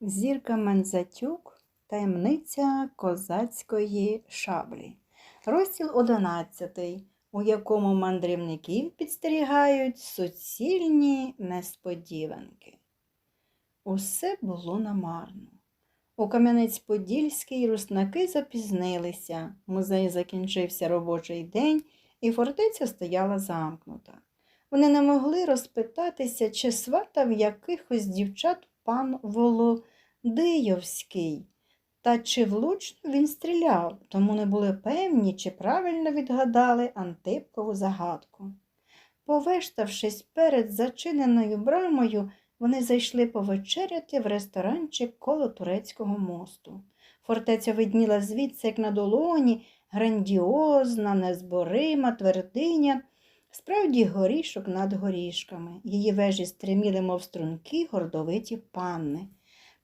Зірка Мензатюк Таємниця козацької шаблі. Розділ 11, у якому мандрівників підстерігають суцільні несподіванки. Усе було намарно. У Кам'янець-Подільський руснаки запізнилися. Музей закінчився робочий день, і фортеця стояла замкнута. Вони не могли розпитатися, чи сватав якихось дівчат пан Володийовський, та чи влучно він стріляв, тому не були певні, чи правильно відгадали Антипкову загадку. Повештавшись перед зачиненою брамою, вони зайшли повечеряти в ресторанчик коло турецького мосту. Фортеця видніла звідси, як на долоні, грандіозна, незборима твердиня, справді горішок над горішками. Її вежі стриміли, мов струнки, гордовиті панни.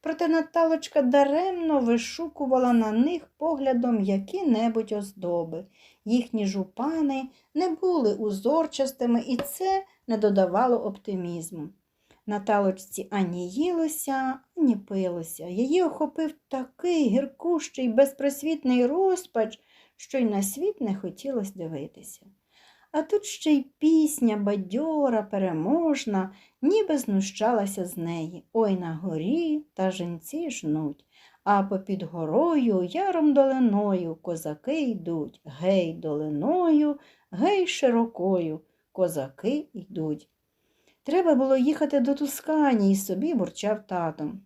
Проте Наталочка даремно вишукувала на них поглядом які-небудь оздоби. Їхні жупани не були узорчастими, і це не додавало оптимізму. Наталочці ані їлося, ані пилося. Її охопив такий гіркущий, безпросвітний розпач, що й на світ не хотілося дивитися. А тут ще й пісня, бадьора, переможна, ніби знущалася з неї. Ой на горі та женці жнуть, а попід горою, яром долиною, козаки йдуть, гей долиною, гей широкою, козаки йдуть. Треба було їхати до Тускані і собі бурчав татом.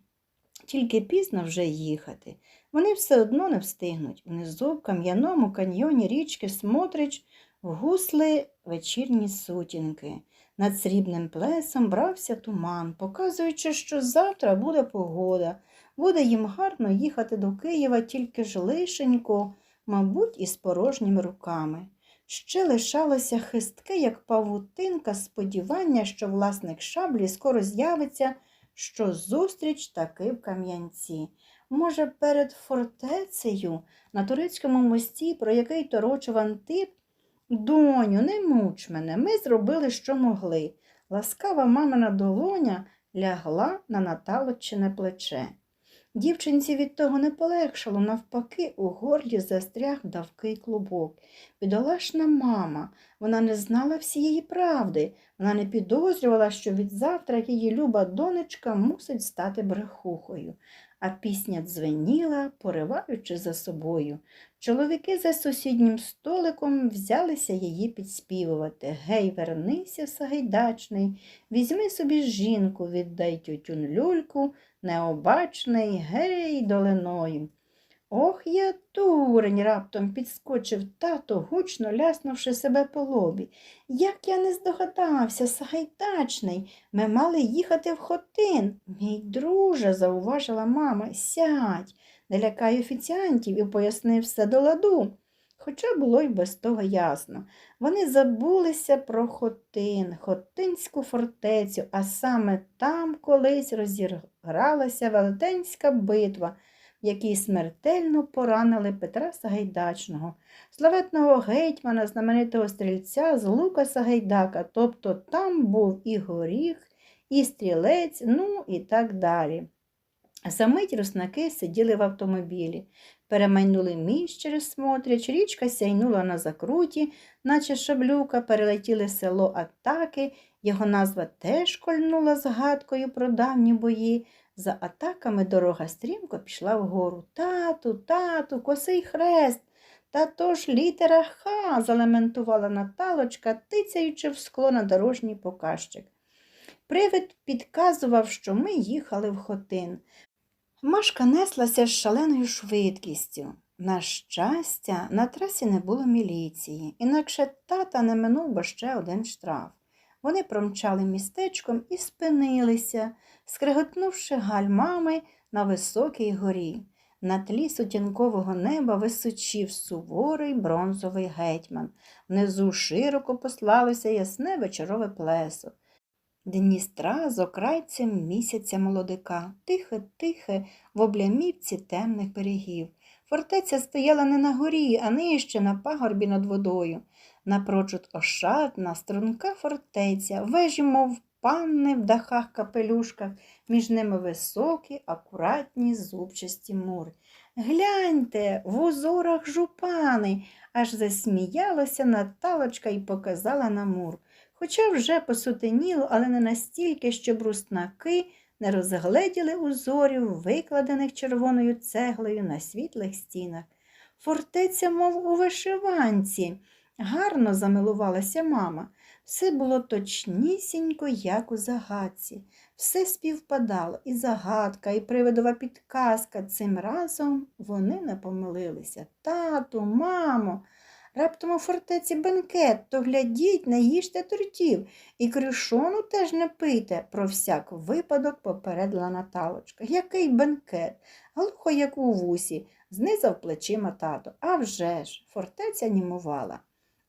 Тільки пізно вже їхати. Вони все одно не встигнуть. Внизу в кам'яному каньйоні річки Смотрич вгусли вечірні сутінки. Над срібним плесом брався туман, показуючи, що завтра буде погода. Буде їм гарно їхати до Києва тільки ж лишенько, мабуть, із порожніми руками. Ще лишалося хистке, як павутинка, сподівання, що власник шаблі скоро з'явиться, що зустріч таки в Кам'янці. Може, перед фортецею на турецькому мості, про який торочив Антип, Доню, не муч мене, ми зробили, що могли. Ласкава мамина долоня лягла на Наталочине плече. Дівчинці від того не полегшало, навпаки, у горлі застряг давкий клубок. Бідолашна мама, вона не знала всієї правди, вона не підозрювала, що від завтра її люба донечка мусить стати брехухою. А пісня дзвеніла, пориваючи за собою. Чоловіки за сусіднім столиком взялися її підспівувати. Гей, вернися, сагайдачний, візьми собі жінку, віддай тютюн люльку, необачний, гей, долиною. Ох, я дурень, раптом підскочив тато, гучно ляснувши себе по лобі. Як я не здогадався, сагайдачний, ми мали їхати в хотин. Мій друже, зауважила мама, сядь, не лякай офіціантів і пояснив все до ладу. Хоча було й без того ясно. Вони забулися про Хотин, Хотинську фортецю, а саме там колись розігралася велетенська битва, в якій смертельно поранили Петра Сагайдачного, славетного гетьмана, знаменитого стрільця з Лука Сагайдака, тобто там був і горіх, і стрілець, ну і так далі. Замить руснаки сиділи в автомобілі, перемайнули міст через Смотрич, річка сяйнула на закруті, наче шаблюка, перелетіли село Атаки, його назва теж кольнула згадкою про давні бої. За атаками дорога стрімко пішла вгору. Тату, тату, косий хрест. Та то літера Х, залементувала Наталочка, тицяючи в скло на дорожній показчик. Привид підказував, що ми їхали в хотин. Машка неслася з шаленою швидкістю. На щастя, на трасі не було міліції, інакше тата не минув би ще один штраф. Вони промчали містечком і спинилися, скриготнувши гальмами на високій горі. На тлі сутінкового неба височів суворий бронзовий гетьман. Внизу широко послалося ясне вечорове плесо. Дністра з окрайцем місяця молодика, тихе-тихе в облямівці темних берегів. Фортеця стояла не на горі, а нижче на пагорбі над водою. Напрочуд ошатна, струнка фортеця, вежі, мов панни в дахах капелюшках, між ними високі, акуратні зубчасті мури. Гляньте, в узорах жупани, аж засміялася Наталочка і показала на мур. Хоча вже посутеніло, але не настільки, щоб руснаки не розгледіли узорів, викладених червоною цеглою на світлих стінах. Фортеця, мов у вишиванці. Гарно замилувалася мама. Все було точнісінько, як у загадці. Все співпадало, і загадка, і привидова підказка. Цим разом вони не помилилися. Тату, мамо, раптом у фортеці бенкет, то глядіть, не їжте тортів, і кришону теж не пийте, про всяк випадок попередила Наталочка. Який бенкет? Глухо, як у вусі, знизав плечима тато. А вже ж, фортеця німувала.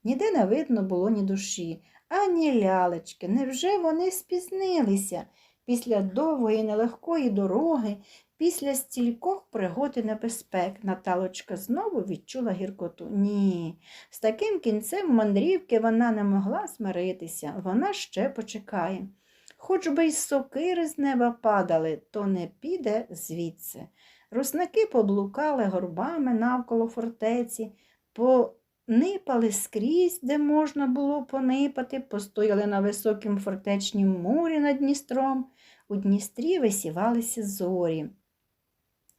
Ніде не видно було ні душі, ані лялечки. Невже вони спізнилися? Після довгої нелегкої дороги, після стількох пригод і небезпек, Наталочка знову відчула гіркоту. Ні, з таким кінцем мандрівки вона не могла смиритися, вона ще почекає. Хоч би й сокири з неба падали, то не піде звідси. Руснаки поблукали горбами навколо фортеці, понипали скрізь, де можна було понипати, постояли на високім фортечнім мурі над Дністром. У Дністрі висівалися зорі.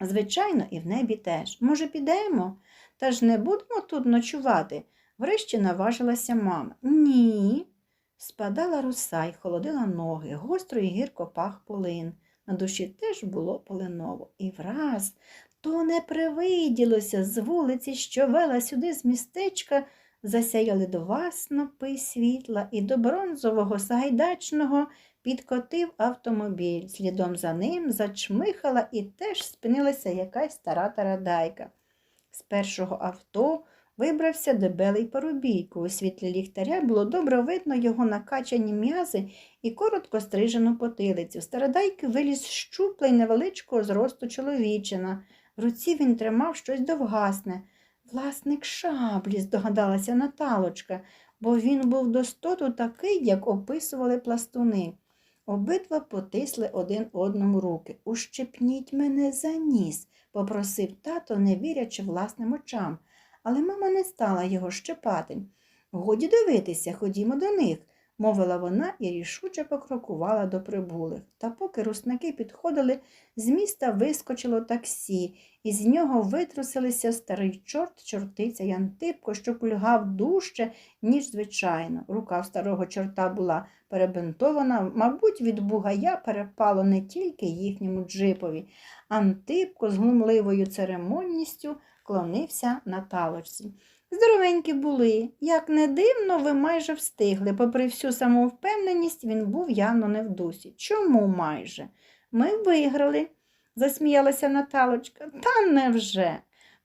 Звичайно, і в небі теж. Може, підемо? Та ж не будемо тут ночувати. Врешті наважилася мама. Ні. Спадала роса й холодила ноги, гостро і гірко пах полин. На душі теж було полиново. І враз то не привиділося з вулиці, що вела сюди з містечка, засяяли два снопи світла, і до бронзового сагайдачного підкотив автомобіль. Слідом за ним зачмихала і теж спинилася якась стара тарадайка. З першого авто вибрався дебелий парубійко. У світлі ліхтаря було добре видно його накачані м'язи і коротко стрижену потилицю. Стародайки виліз щупла й невеличкого зросту чоловічина. В руці він тримав щось довгасне. Власник шаблі, здогадалася Наталочка, бо він був достоту такий, як описували пластуни. Обидва потисли один одному руки. Ущипніть мене за ніс, попросив тато, не вірячи власним очам. Але мама не стала його щепати. Годі дивитися, ходімо до них, мовила вона і рішуче покрокувала до прибулих. Та поки руснаки підходили, з міста вискочило таксі, і з нього витрусилися старий чорт, чортиця й Антипко, що кульгав дужче, ніж звичайно. Рука в старого чорта була перебинтована, мабуть, від бугая перепало не тільки їхньому джипові. Антипко з глумливою церемонністю клонився на талочці. Здоровенькі були. Як не дивно, ви майже встигли. Попри всю самовпевненість, він був явно не в дусі. Чому майже? Ми виграли, засміялася Наталочка. Та невже?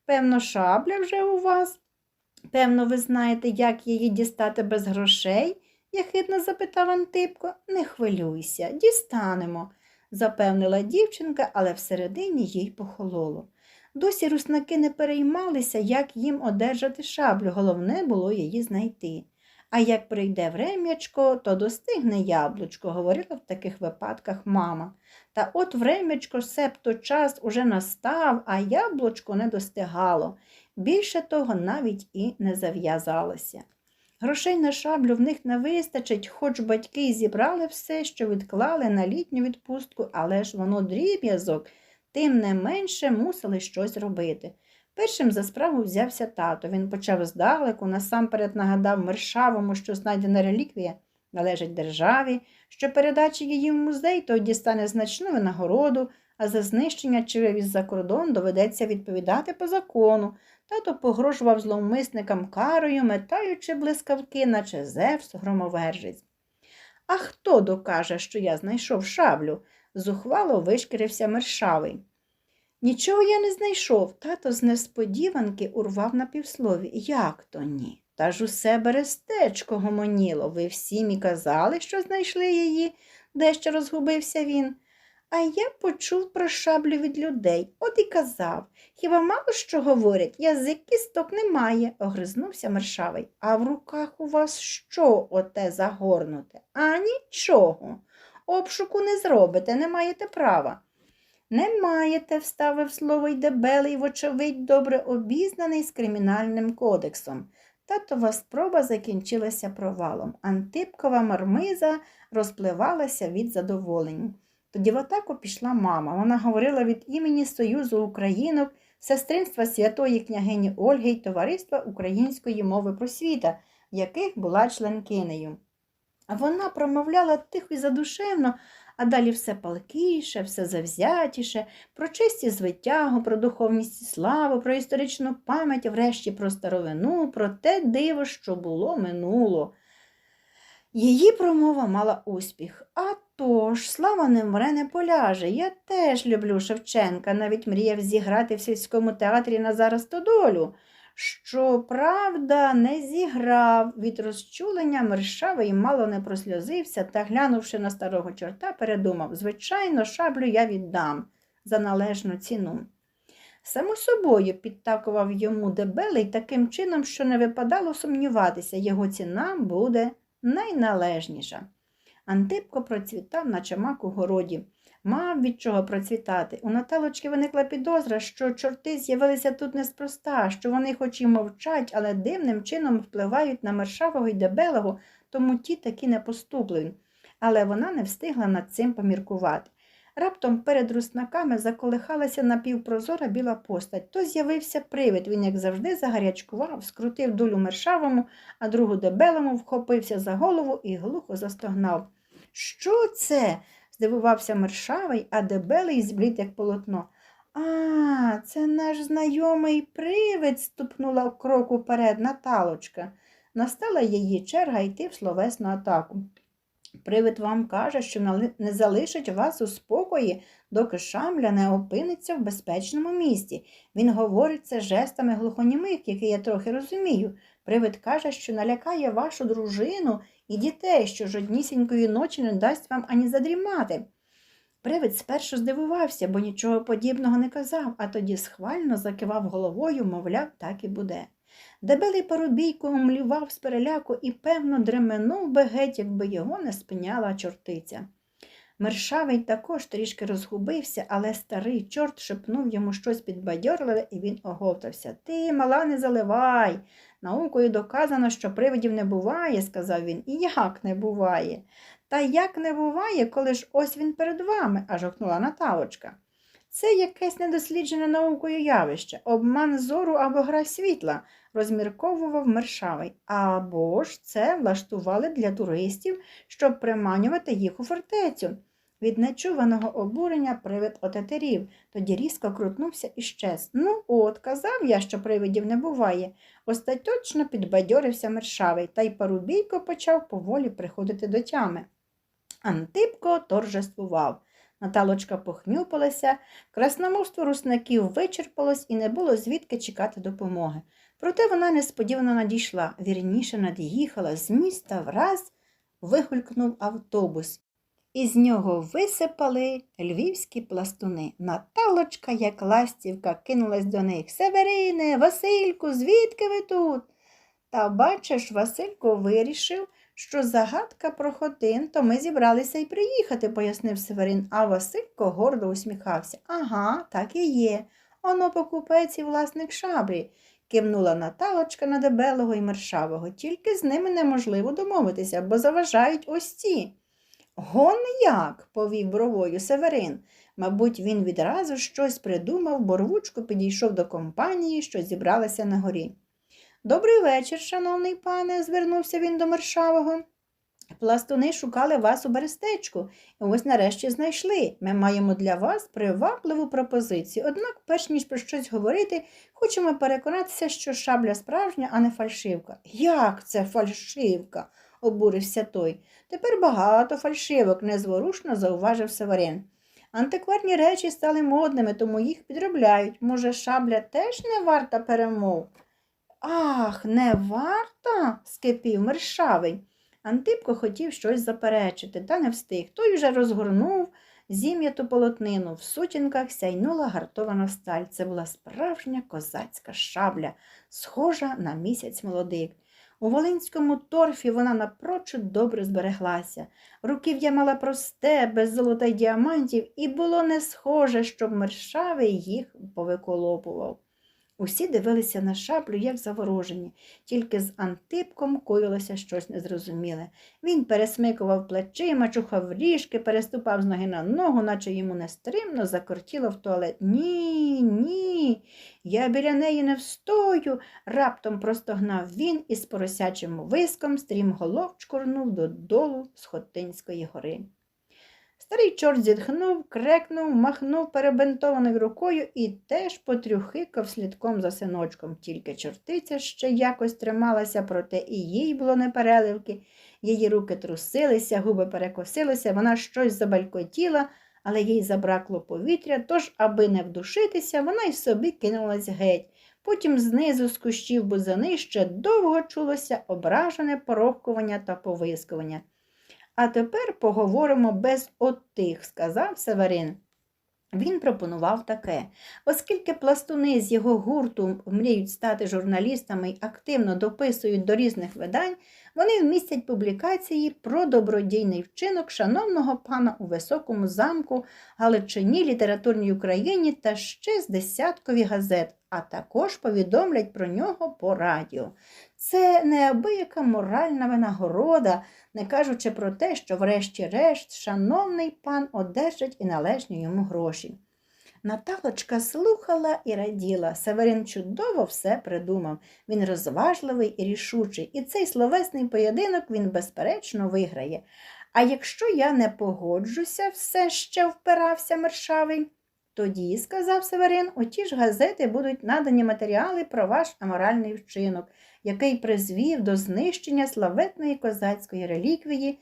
Певно, шабля вже у вас? Певно, ви знаєте, як її дістати без грошей? яхидно запитав Антипко. Не хвилюйся, дістанемо, запевнила дівчинка, але всередині їй похололо. Досі руснаки не переймалися, як їм одержати шаблю, головне було її знайти. А як прийде врем'ячко, то достигне яблучко, говорила в таких випадках мама. Та от врем'ячко, себто час уже настав, а яблучко не достигало. Більше того навіть і не зав'язалося. Грошей на шаблю в них не вистачить, хоч батьки зібрали все, що відклали на літню відпустку, але ж воно дріб'язок, тим не менше мусили щось робити. Першим за справу взявся тато. Він почав здалеку, насамперед нагадав Мершавому, що знайдена реліквія належить державі, що передача її в музей, то дістане значну винагороду, а за знищення чи вивіз за кордон доведеться відповідати по закону. Тато погрожував зловмисникам карою, метаючи блискавки, наче Зевс громовержець. А хто докаже, що я знайшов шаблю? Зухвало вишкірився мершавий. Нічого я не знайшов. Тато з несподіванки урвав на півслові. Як то ні? Та ж усе берестечко гомоніло. Ви всі мі казали, що знайшли її, дещо розгубився він. А я почув про шаблю від людей, от і казав. Хіба мало що говорять, язик кісток немає, огризнувся мершавий. А в руках у вас що оте загорнуте? А нічого. Обшуку не зробите, не маєте права. Не маєте, вставив слово й дебелий, вочевидь, добре обізнаний з кримінальним кодексом. Татова спроба закінчилася провалом. Антипкова мармиза розпливалася від задоволення. Тоді в атаку пішла мама. Вона говорила від імені Союзу Українок, сестринства святої княгині Ольги й товариства української мови просвіта, яких була членкинею. А вона промовляла тихо і задушевно, а далі все палкіше, все завзятіше, про честі звитягу, про духовність і славу, про історичну пам'ять, врешті про старовину, про те диво, що було минуло. Її промова мала успіх. А тож, слава не вмре, не поляже. Я теж люблю Шевченка, навіть мріяв зіграти в сільському театрі Назара Стодолю. Щоправда, не зіграв від розчулення мершавий мало не просльозився та, глянувши на старого чорта, передумав звичайно, шаблю я віддам за належну ціну. Само собою підтакував йому дебелий таким чином, що не випадало сумніватися, його ціна буде найналежніша. Антипко процвітав, наче мак у городі. Мав від чого процвітати. У Наталочки виникла підозра, що чорти з'явилися тут неспроста, що вони хоч і мовчать, але дивним чином впливають на мершавого й дебелого, тому ті такі не поступлені. Але вона не встигла над цим поміркувати. Раптом перед руснаками заколихалася напівпрозора біла постать. То з'явився привид. Він, як завжди, загарячкував, скрутив дулю мершавому, а другу дебелому вхопився за голову і глухо застогнав. Що це? Здивувався мершавий, а дебелий зблід, як полотно. А, це наш знайомий привид, ступнула крок уперед Наталочка. Настала її черга йти в словесну атаку. Привид вам каже, що не залишить вас у спокої, доки шамля не опиниться в безпечному місці. Він говорить це жестами глухонімих, які я трохи розумію. Привид каже, що налякає вашу дружину і дітей, що жоднісінької ночі не дасть вам ані задрімати. Привид спершу здивувався, бо нічого подібного не казав, а тоді схвально закивав головою, мовляв, так і буде. Дебелий парубійко умлівав з переляку і, певно, дременув би геть, якби його не спиняла чортиця. Мершавий також трішки розгубився, але старий чорт шепнув йому щось підбадьорливе, і він оговтався. Ти, мала, не заливай. Наукою доказано, що привидів не буває, сказав він. І як не буває? Та як не буває, коли ж ось він перед вами, аж гукнула Наталочка. Це якесь недосліджене наукою явище, обман зору або гра світла, розмірковував мершавий. Або ж це влаштували для туристів, щоб приманювати їх у фортецю. Від нечуваного обурення привид отетерів, тоді різко крутнувся і щез. Ну, от, казав я, що привидів не буває. Остаточно підбадьорився мершавий, та й парубійко почав поволі приходити до тями. Антипко торжествував. Наталочка похнюпилася, красномовство руснаків вичерпалось і не було звідки чекати допомоги. Проте вона несподівано надійшла, вірніше над'їхала з міста враз вигулькнув автобус. Із нього висипали львівські пластуни. Наталочка, як ластівка, кинулась до них. Северине, Васильку, звідки ви тут? Та бачиш, Василько вирішив, що загадка про хотин, то ми зібралися й приїхати, пояснив Северин, а Василько гордо усміхався. Ага, так і є. Оно покупець і власник шабрі, кивнула Наталочка на дебелого і мершавого. Тільки з ними неможливо домовитися, бо заважають ось ці. Гон як? повів бровою Северин. Мабуть, він відразу щось придумав, бо рвучко підійшов до компанії, що зібралася на горі. Добрий вечір, шановний пане, звернувся він до Мершавого. Пластуни шукали вас у берестечку, і ось нарешті знайшли. Ми маємо для вас привабливу пропозицію. Однак, перш ніж про щось говорити, хочемо переконатися, що шабля справжня, а не фальшивка. Як це фальшивка? Обурився той. Тепер багато фальшивок, незворушно зауважив Северин. Антикварні речі стали модними, тому їх підробляють. Може, шабля теж не варта перемов? Ах, не варта? скипів мершавий. Антипко хотів щось заперечити, та не встиг. Той уже розгорнув зім'яту полотнину. В сутінках сяйнула гартована сталь. Це була справжня козацька шабля, схожа на місяць молодик. У Волинському торфі вона напрочуд добре збереглася. Руків'я мала просте, без золота й діамантів, і було не схоже, щоб мершавий їх повиколопував. Усі дивилися на шаблю, як заворожені, тільки з Антипком коїлося щось незрозуміле. Він пересмикував плечима, чухав ріжки, переступав з ноги на ногу, наче йому нестримно закортіло в туалет. Ні, ні, я біля неї не встою. Раптом простогнав він і з поросячим виском стрімголов чкурнув додолу з Хотинської гори. Старий чорт зітхнув, крекнув, махнув перебинтованою рукою і теж потрюхикав слідком за синочком. Тільки чортиця ще якось трималася, проте і їй було непереливки. Її руки трусилися, губи перекосилися, вона щось забалькотіла, але їй забракло повітря, тож, аби не вдушитися, вона й собі кинулась геть. Потім знизу з кущів бузини ще довго чулося ображене порохкування та повискування. А тепер поговоримо без отих, сказав Северин. Він пропонував таке, оскільки пластуни з його гурту мріють стати журналістами й активно дописують до різних видань, вони вмістять публікації про добродійний вчинок шановного пана у високому замку, Галичині, літературній Україні та ще з десяткові газет, а також повідомлять про нього по радіо. Це неабияка моральна винагорода, не кажучи про те, що, врешті-решт, шановний пан одержить і належні йому гроші. Наталочка слухала і раділа. Северин чудово все придумав. Він розважливий і рішучий, і цей словесний поєдинок він, безперечно, виграє. А якщо я не погоджуся, все ще впирався мершавий. Тоді, сказав Северин, у ті ж газети будуть надані матеріали про ваш аморальний вчинок, який призвів до знищення славетної козацької реліквії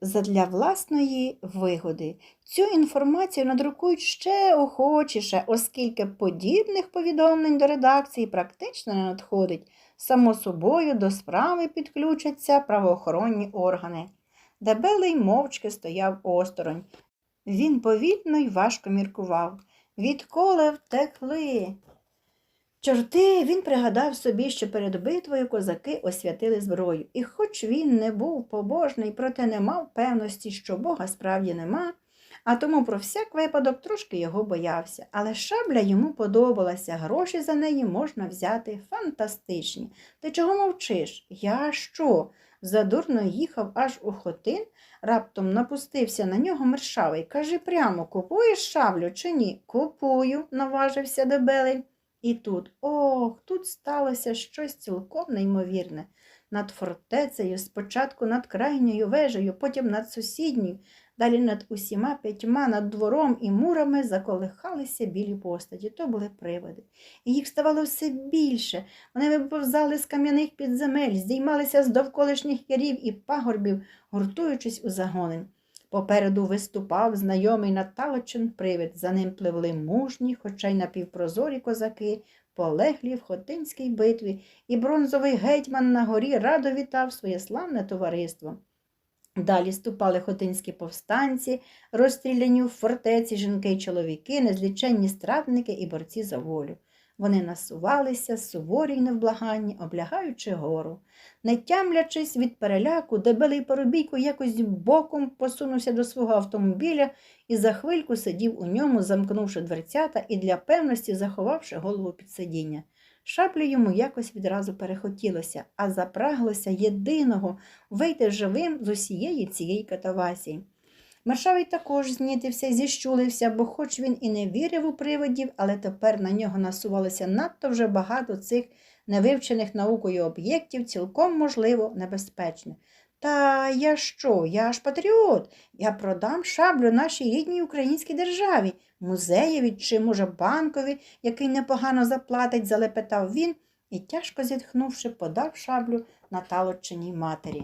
задля власної вигоди. Цю інформацію надрукують ще охочіше, оскільки подібних повідомлень до редакції практично не надходить. Само собою до справи підключаться правоохоронні органи. Дебелий мовчки стояв осторонь. Він повільно й важко міркував. Відколи втекли? Чорти він пригадав собі, що перед битвою козаки освятили зброю, і хоч він не був побожний, проте не мав певності, що Бога справді нема, а тому про всяк випадок трошки його боявся. Але шабля йому подобалася, гроші за неї можна взяти фантастичні. Ти чого мовчиш? Я що? Задурно їхав аж у хотин, раптом напустився на нього мершавий. Кажи прямо, купуєш шаблю чи ні? Купую, наважився дебелий. І тут, ох, тут сталося щось цілком неймовірне. Над фортецею, спочатку над крайньою вежею, потім над сусідньою, далі над усіма п'ятьма, над двором і мурами заколихалися білі постаті. То були приводи. І їх ставало все більше. Вони виповзали з кам'яних підземель, здіймалися з довколишніх ярів і пагорбів, гуртуючись у загони. Попереду виступав знайомий Наталочин привид, за ним пливли мужні, хоча й напівпрозорі козаки, полеглі в Хотинській битві, і бронзовий гетьман на горі радо вітав своє славне товариство. Далі ступали хотинські повстанці, розстріляні в фортеці жінки й чоловіки, незліченні страдники і борці за волю. Вони насувалися, суворі й невблаганні, облягаючи гору. Не тямлячись від переляку, дебелий поробійко якось боком посунувся до свого автомобіля і за хвильку сидів у ньому, замкнувши дверцята і для певності заховавши голову під сидіння. Шаблі йому якось відразу перехотілося, а запраглося єдиного вийти живим з усієї цієї катавасії. Маршавий також знітився зіщулився, бо хоч він і не вірив у привидів, але тепер на нього насувалося надто вже багато цих невивчених наукою об'єктів, цілком, можливо, небезпечних. Та я що? Я ж патріот. Я продам шаблю нашій рідній українській державі, музеєві чи, може, банкові, який непогано заплатить, залепетав він і, тяжко зітхнувши, подав шаблю Наталочиній матері.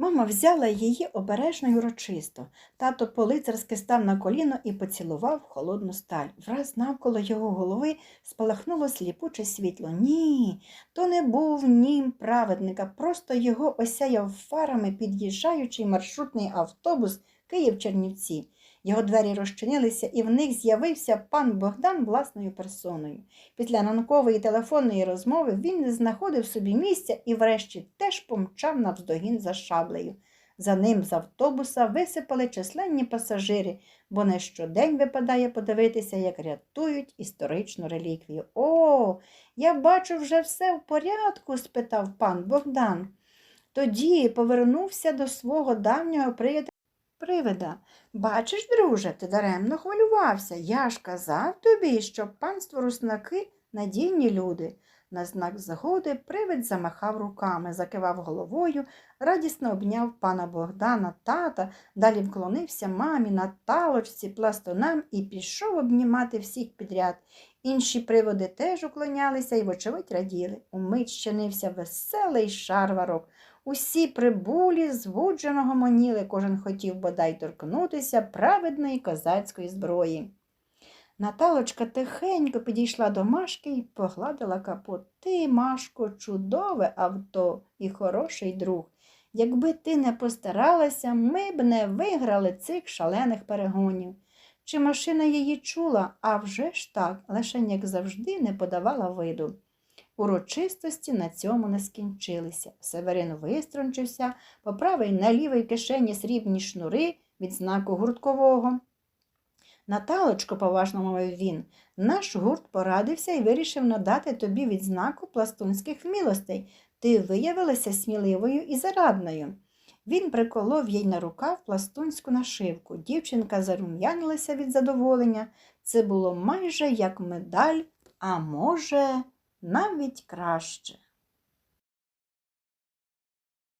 Мама взяла її обережно й урочисто. Тато по-лицарськи став на коліно і поцілував холодну сталь. Враз навколо його голови спалахнуло сліпуче світло. Ні, то не був нім праведника, просто його осяяв фарами під'їжджаючий маршрутний автобус Київ-Чернівці. Його двері розчинилися, і в них з'явився пан Богдан власною персоною. Після ранкової телефонної розмови він не знаходив собі місця і врешті теж помчав навздогін за шаблею. За ним з автобуса висипали численні пасажири, бо не щодень випадає подивитися, як рятують історичну реліквію. О, я бачу, вже все в порядку? спитав пан Богдан. Тоді повернувся до свого давнього приятеля привида. Бачиш, друже, ти даремно хвилювався. Я ж казав тобі, що панство руснаки надійні люди. На знак згоди привид замахав руками, закивав головою, радісно обняв пана Богдана, тата, далі вклонився мамі, Наталочці, пластунам і пішов обнімати всіх підряд. Інші приводи теж уклонялися і, вочевидь, раділи. Умить щинився веселий шарварок. Усі прибулі звуджено гомоніли, кожен хотів бодай торкнутися праведної козацької зброї. Наталочка тихенько підійшла до Машки і погладила капот. Ти, Машко, чудове авто і хороший друг. Якби ти не постаралася, ми б не виграли цих шалених перегонів. Чи машина її чула? А вже ж так, лише, як завжди, не подавала виду. Урочистості на цьому не скінчилися. Северин виструнчився, поправив на лівій кишені срібні шнури від знаку гурткового. Наталочко, поважно мовив він, наш гурт порадився і вирішив надати тобі відзнаку пластунських вмілостей. Ти виявилася сміливою і зарадною. Він приколов їй на рукав пластунську нашивку. Дівчинка зарум'янилася від задоволення. Це було майже як медаль, а може, навіть краще.